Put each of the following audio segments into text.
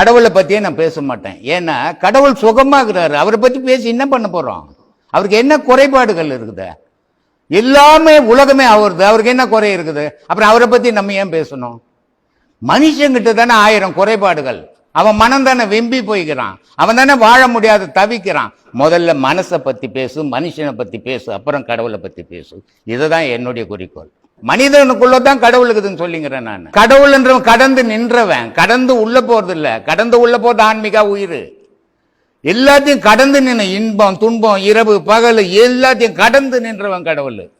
கடவுளை பற்றியே நான் பேச மாட்டேன். ஏன்னா கடவுள் சுகமாகிறாரு. அவரை பற்றி பேசி என்ன பண்ண போகிறோம் அவருக்கு என்ன குறைபாடுகள் இருக்குது? எல்லாமே உலகமே அவருது. அவருக்கு என்ன குறை இருக்குது? அப்புறம் அவரை பற்றி நம்ம ஏன் பேசணும்? மனுஷங்கிட்ட தானே ஆயிரம் குறைபாடுகள். அவன் மனம் தானே வெம்பி போய்க்கிறான் அவன் தானே வாழ முடியாத தவிக்கிறான். முதல்ல மனசை பற்றி பேசு மனுஷனை பற்றி பேசு அப்புறம் கடவுளை பற்றி பேசு. இதுதான் என்னுடைய குறிக்கோள். மனிதனுக்குள்ள தான் கடவுள் இருக்குதுன்னு சொல்லிங்கிறேன் நான். கடவுள் என்றவன் கடந்து நின்றவன் கடந்து உள்ள போறது இல்ல கடந்து உள்ள போறது ஆன்மீகா உயிர். எல்லாத்தையும் கடந்து நின்று இன்பம் துன்பம் இரவு பகல் எல்லாத்தையும் கடந்து நின்றவன் கடவுள்.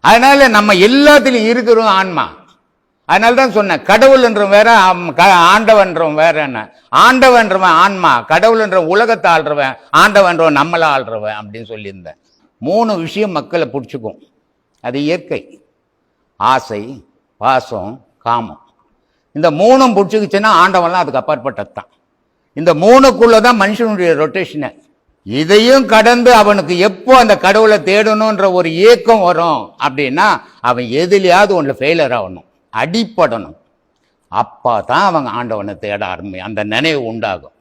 அதனால நம்ம எல்லாத்திலும் இருக்கிறோம் ஆன்மா. அதனால தான் சொன்னேன் கடவுள் என்றும் வேற க- ஆண்டவன்றவன் வேற என்ன. ஆண்டவன்றவன் ஆன்மா கடவுள்ன்ற உலகத்தை ஆள்றவன் ஆண்டவன்றவன் நம்மளை ஆள்றவன் அப்படின்னு சொல்லியிருந்தேன். மூணு விஷயம் மக்களை பிடிச்சிக்கும். அது இயற்கை. ஆசை பாசம் காமம். இந்த மூணும் பிடிச்சிக்கிச்சுன்னா ஆண்டவன்லாம் அதுக்கு அப்பாற்பட்டது தான். இந்த மூணுக்குள்ளே தான் மனுஷனுடைய ரொட்டேஷனு இதையும் கடந்து அவனுக்கு எப்போ அந்த கடவுளை தேடணுன்ற ஒரு ஏக்கம் வரும் அப்படின்னா அவன் எதுலையாவது ஒன்றில் ஃபெயிலர் ஆகணும் அடிப்படணும் அப்போ தான் அவங்க ஆண்டவனை தேட ஆரம்பி அந்த நினைவு உண்டாகும்.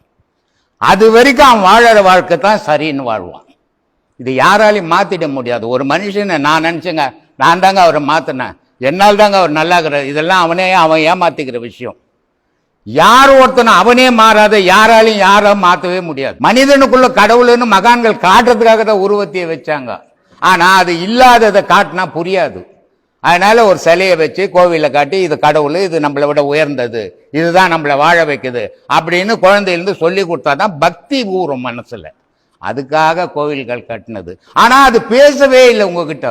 அது வரைக்கும் அவன் வாழற வாழ்க்கை தான் சரின்னு வாழ்வான். இது யாராலையும் மாற்றிட முடியாது. ஒரு மனுஷனை நான் நினச்சேங்க நான் தாங்க அவரை மாற்றினேன் என்னால் தாங்க அவர் நல்லா இருக்கிறார் இதெல்லாம் அவனே அவன் ஏமாத்திக்கிற விஷயம். யார் ஒருத்தனும் அவனே மாறாத யாராலையும் யாரும் மாற்றவே முடியாது. மனிதனுக்குள்ள கடவுள்னு மகான்கள் காட்டுறதுக்காக தான் உருவத்தையே வச்சாங்க. ஆனால் அது இல்லாததை காட்டினா புரியாது. அதனால ஒரு சிலையை வச்சு கோவிலில் காட்டி இது கடவுள் இது நம்மளை விட உயர்ந்தது இதுதான் நம்மளை வாழ வைக்குது அப்படின்னு குழந்தையிலேருந்து சொல்லி கொடுத்தாதான் பக்தி ஊறும் மனசில். அதுக்காக கோவில்கள் கட்டினது. ஆனால் அது பேசவே இல்லை உங்ககிட்ட.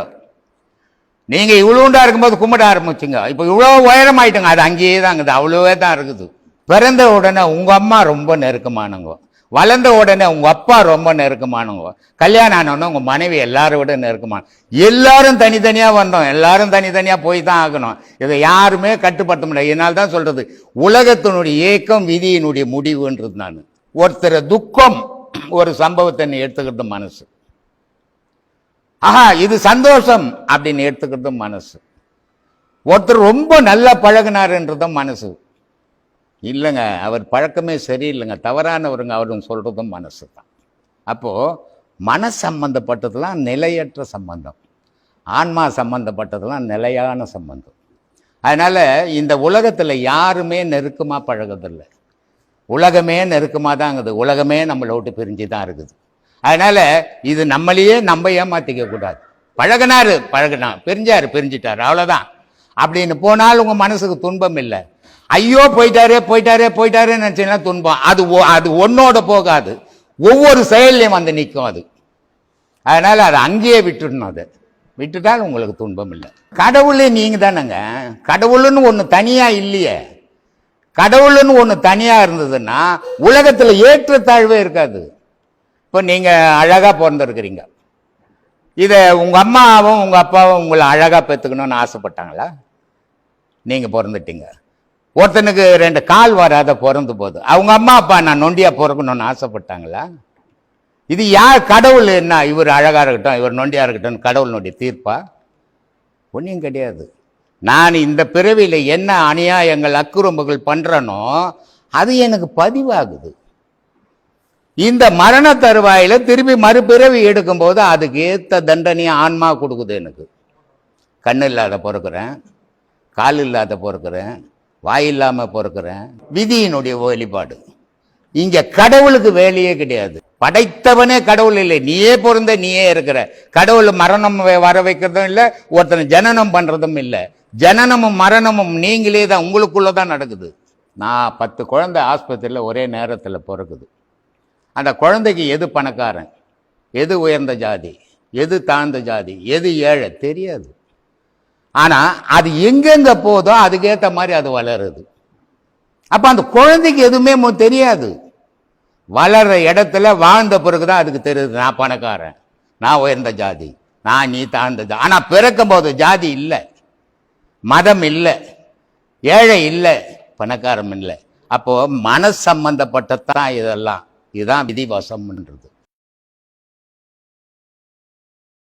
நீங்கள் இவ்வளோண்டா இருக்கும்போது கும்பிட ஆரம்பிச்சுங்க. இப்போ இவ்வளோ உயரமாயிட்டுங்க அது அங்கேயே தான் இருக்குது அவ்வளோவே தான் இருக்குது. பிறந்த உடனே உங்கள் அம்மா ரொம்ப நெருக்கமானவங்க. வளர்ந்த உடனே உங்கள் அப்பா ரொம்ப நெருக்கமானவங்க. கல்யாணம் ஆனோடனே உங்கள் மனைவி எல்லாரும் விட நெருக்கமான எல்லாரும் தனித்தனியாக வந்தோம். எல்லாரும் தனித்தனியாக போய் தான் ஆகணும். இதை யாருமே கட்டுப்படுத்த முடியாது என்னால் தான் சொல்கிறது உலகத்தினுடைய ஏக்கம் விதியினுடைய முடிவுன்றது நான். ஒருத்தர் துக்கம் ஒரு சம்பவத்தை எடுத்துக்கிறது மனசு. ஆஹா இது சந்தோஷம் அப்படின்னு எடுத்துக்கிறதும் மனசு. ஒருத்தர் ரொம்ப நல்லா பழகினாருன்றதும் மனசு. இல்லைங்க அவர் பழக்கமே சரியில்லைங்க. தவறானவருங்க அவரும் சொல்கிறதும் மனசு தான் அப்போது மன சம்பந்தப்பட்டதெல்லாம் நிலையற்ற சம்பந்தம். ஆன்மா சம்பந்தப்பட்டதெல்லாம் நிலையான சம்பந்தம். அதனால் இந்த உலகத்தில் யாருமே நெருக்கமாக பழகுறதில்லை. உலகமே நெருக்கமாக தான் இருக்குது உலகமே நம்மளை விட்டு பிரிஞ்சு தான் இருக்குது. அதனால் இது நம்மளையே நம்ம ஏமாற்றிக்க கூடாது. பழகினாரு பழகினா பிரிஞ்சார் பிரிஞ்சிட்டார் அவ்வளோதான் அப்படின்னு போனால் உங்கள் மனசுக்கு துன்பம் இல்லை. ஐயோ போயிட்டாரே போயிட்டாரே போயிட்டாரே நினச்சிங்கன்னா துன்பம். அது ஒ- அது ஒன்னோட போகாது. ஒவ்வொரு செயல்லையும் வந்து நிற்கும் அது. அதனால் அதை அங்கேயே விட்டுடணும் அதை. விட்டுட்டால் உங்களுக்கு துன்பம் இல்லை. கடவுளே நீங்கள் தானேங்க. கடவுள்னு ஒன்று தனியாக இல்லையே. கடவுள்னு ஒன்று தனியாக இருந்ததுன்னா உலகத்தில் ஏற்றத்தாழ்வே இருக்காது. இப்போ நீங்கள் அழகாக பிறந்திருக்கிறீங்க. இதை உங்கள் அம்மாவும் உங்கள் அப்பாவும் உங்களை அழகாக பெற்றுக்கணும்னு ஆசைப்பட்டாங்களா? நீங்கள் பிறந்துட்டீங்க. ஒருத்தனுக்கு ரெண்டு கால் வராத பிறந்து போகுது. அவங்க அம்மா அப்பா நான் நொண்டியாக பிறக்கணும்னு ஆசைப்பட்டாங்களா? இது யார் கடவுள் என்ன? இவர் அழகாக இருக்கட்டும் இவர் நொண்டியாக இருக்கட்டும் கடவுளுடைய தீர்ப்பா? ஒன்றும் கிடையாது. நான் இந்த பிறவியில் என்ன அநியாயங்கள் அக்குறும்புகள் பண்ணுறேனோ அது எனக்கு பதிவாகுது. இந்த மரண தருவாயில திருப்பி மறுபிறவி எடுக்கும்போது அதுக்கு ஏற்ற தண்டனையை ஆன்மா கொடுக்குது எனக்கு. கண்ணு இல்லாத பிறக்கிறேன் கால் இல்லாத பிறக்கிறேன் வாய் இல்லாமல் பிறக்கிறேன். விதியினுடைய வெளிப்பாடு. இங்கே கடவுளுக்கு வேலையே கிடையாது. படைத்தவனே கடவுள் இல்லை. நீயே பிறந்த நீயே இருக்கிற. கடவுள் மரணம் வர வைக்கிறதும் இல்லை ஒருத்தனை ஜனனம் பண்ணுறதும் இல்லை. ஜனனமும் மரணமும் நீங்களே தான் உங்களுக்குள்ளே தான் நடக்குது. நான் பத்து குழந்தை ஆஸ்பத்திரியில் ஒரே நேரத்தில் பிறக்குது. அந்த குழந்தைக்கு எது பணக்காரன்? எது உயர்ந்த ஜாதி? எது தாழ்ந்த ஜாதி? எது ஏழை? தெரியாது. ஆனால் அது எங்கெங்கே போதோ அதுக்கேற்ற மாதிரி அது வளருது. அப்போ அந்த குழந்தைக்கு எதுவுமே தெரியாது. வளர்கிற இடத்துல வாழ்ந்த பிறகு தான் அதுக்கு தெரியுது நான் பணக்காரன் நான் உயர்ந்த ஜாதி நான் நீ தாழ்ந்த ஜாதி ஆனால் பிறக்கும் போது ஜாதி இல்லை. மதம் இல்லை. ஏழை இல்லை. பணக்காரம் இல்லை. அப்போது மன சம்பந்தப்பட்டதான் இதெல்லாம். இதுதான் விதிவசம்ன்றது.